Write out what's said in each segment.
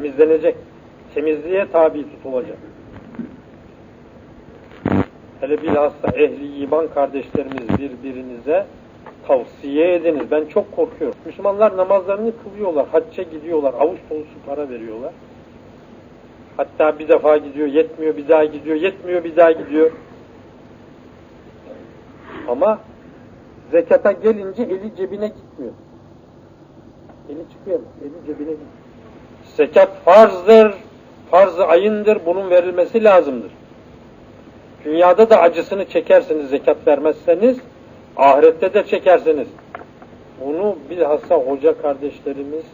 temizlenecek. Temizliğe tabi tutulacak. Hele bilhassa ehli iman kardeşlerimiz birbirinize tavsiye ediniz. Ben çok korkuyorum. Müslümanlar namazlarını kılıyorlar, hacca gidiyorlar, avuç dolusu para veriyorlar. Hatta bir defa gidiyor, yetmiyor, bir daha gidiyor, yetmiyor, bir daha gidiyor. Ama zekata gelince eli cebine gitmiyor. Eli çıkıyor mu? Eli cebine gitmiyor. Zekat farzdır, farz-ı ayındır, bunun verilmesi lazımdır. Dünyada da acısını çekersiniz zekat vermezseniz, ahirette de çekersiniz. Bunu bilhassa hoca kardeşlerimiz,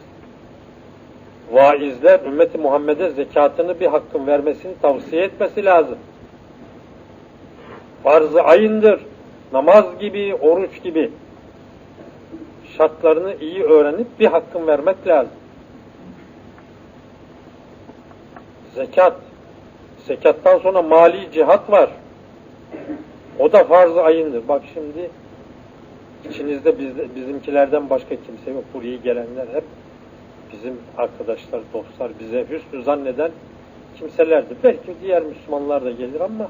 vaizler, ümmeti Muhammed'e zekatını bir hakkın vermesini tavsiye etmesi lazım. Farz-ı ayındır, namaz gibi, oruç gibi şartlarını iyi öğrenip bir hakkın vermek lazım. Zekat, zekattan sonra mali cihat var. O da farz-ı ayındır. Bak şimdi içinizde bizde, bizimkilerden başka kimse yok. Buraya gelenler hep bizim arkadaşlar, dostlar, bize hüsnü zanneden kimselerdir. Belki diğer Müslümanlar da gelir ama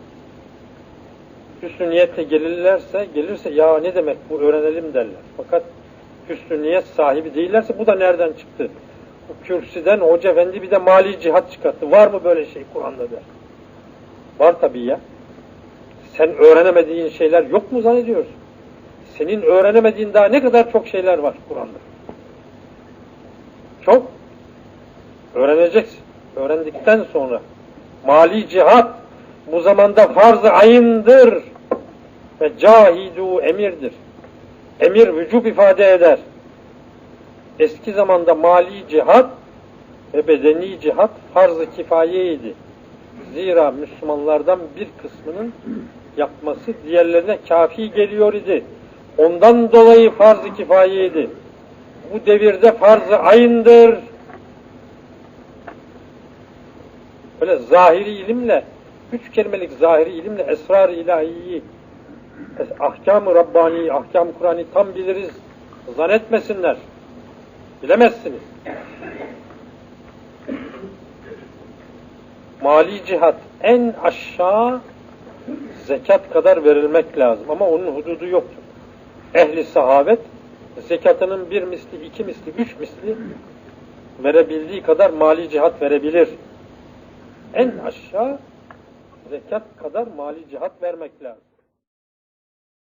hüsnü niyetle gelirlerse, gelirse ya ne demek bu öğrenelim derler. Fakat hüsnü niyet sahibi değillerse bu da nereden çıktı? Bu kürsüden hoca efendi bir de mali cihat çıkarttı. Var mı böyle şey Kur'an'da der. Var tabii ya. Sen öğrenemediğin şeyler yok mu zannediyorsun? Senin öğrenemediğin daha ne kadar çok şeyler var Kur'an'da. Çok. Öğreneceksin. Öğrendikten sonra mali cihat bu zamanda farz-ı ayındır ve cahidu emirdir. Emir vücub ifade eder. Eski zamanda mali cihat ve bedeni cihat farz-ı kifayeydi. Zira Müslümanlardan bir kısmının yapması diğerlerine kafi geliyor idi. Ondan dolayı farz-ı kifayeydi. Bu devirde farz-ı ayındır. Böyle zahiri ilimle, üç kelimelik zahiri ilimle esrar-ı ilahiyi, ahkam-ı Rabbani, ahkam-ı Kur'an'ı tam biliriz. Zannetmesinler. Bilemezsiniz. Mali cihat en aşağı zekat kadar verilmek lazım. Ama onun hududu yoktur. Ehli sahabet zekatının bir misli, iki misli, üç misli verebildiği kadar mali cihat verebilir. En aşağı zekat kadar mali cihat vermek lazım.